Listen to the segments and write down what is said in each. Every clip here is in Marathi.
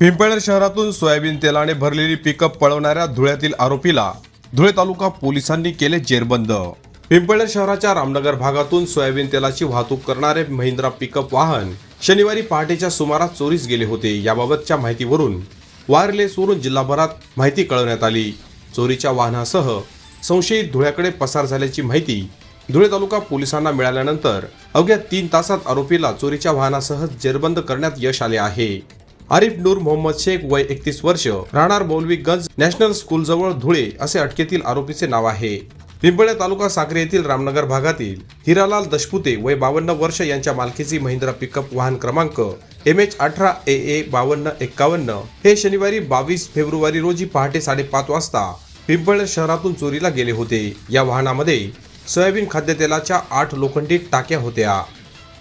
पिंपळनेर शहरातून सोयाबीन तेलाने भरलेली पिकअप पळवणाऱ्या धुळ्यातील आरोपीला धुळे तालुका पोलिसांनी केले जेरबंद. पिंपळनेर शहराच्या रामनगर भागातून सोयाबीन तेलाची वाहतूक करणारे महिंद्रा पिकअप वाहन शनिवारी पहाटेच्या सुमारास चोरीस गेले होते. याबाबतच्या माहितीवरून वायरलेसवरून जिल्हाभरात माहिती कळवण्यात आली. चोरीच्या वाहनासह संशयित धुळ्याकडे पसार झाल्याची माहिती धुळे तालुका पोलिसांना मिळाल्यानंतर अवघ्या तीन तासात आरोपीला चोरीच्या वाहनासह जेरबंद करण्यात यश आले आहे. आरिफ नूर मोहम्मद शेख वय एकतीस वर्ष राहणार मौलवीगंज नॅशनल स्कूल जवळ धुळे असे अटकेतील आरोपीचे नाव आहे. पिंपळे तालुका साक्री येथील रामनगर भागातील हिरालाल दशपुते वय बावन्न वर्ष यांच्या मालकीची महिंद्रा पिकअप वाहन क्रमांक एम एच अठरा ए ए बावन्न एक्कावन्न हे शनिवारी बावीस फेब्रुवारी रोजी पहाटे साडेपाच वाजता पिंपळे शहरातून चोरीला गेले होते. या वाहनामध्ये सोयाबीन खाद्यतेलाच्या आठ लोखंडी टाक्या होत्या.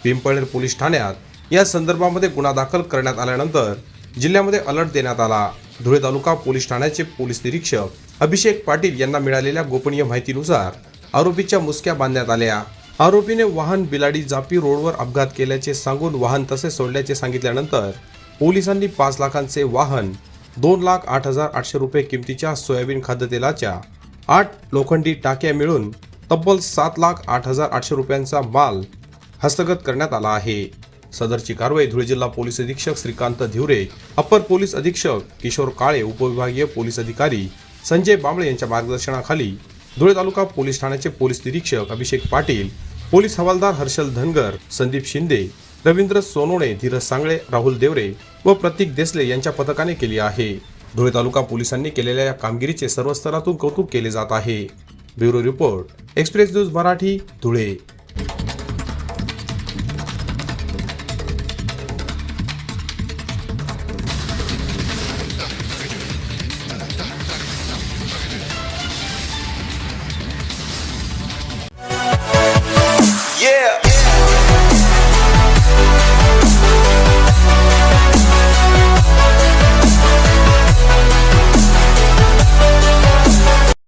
पिंपळनेर पोलीस ठाण्यात या संदर्भामध्ये गुन्हा दाखल करण्यात आल्यानंतर जिल्ह्यामध्ये अलर्ट देण्यात आला. धुळे तालुका पोलीस ठाण्याचे पोलीस निरीक्षक अभिषेक पाटील यांना मिळालेल्या गोपनीय माहितीनुसार आरोपीच्या मुसक्या बांधण्यात आल्या. आरोपीने वाहन बिलाडी जापी रोडवर अपघात केल्याचे सांगून वाहन तसे सोडल्याचे सांगितल्यानंतर पोलिसांनी पाच लाखांचे वाहन दोन लाख आठ हजार आठशे रुपये किमतीच्या सोयाबीन खाद्यतेलाच्या आठ लोखंडी टाक्या मिळून तब्बल सात लाख आठ हजार आठशे रुपयांचा माल हस्तगत करण्यात आला आहे. सदरची कारवाई धुळे जिल्हा पोलीस अधीक्षक श्रीकांत धिवरे अप्पर पोलीस अधीक्षक किशोर काळे उपविभागीय पोलीस अधिकारी संजय बांबळे यांच्या मार्गदर्शनाखाली धुळे तालुका पोलीस ठाण्याचे पोलीस निरीक्षक अभिषेक पाटील पोलीस हवालदार हर्षल धनगर संदीप शिंदे रवींद्र सोनोणे धीरज सांगळे राहुल देवरे व प्रतीक देसले यांच्या पथकाने केली आहे. धुळे तालुका पोलिसांनी केलेल्या या कामगिरीचे सर्व स्तरातून कौतुक केले जात आहे. Bureau report express news Marathi Dhule.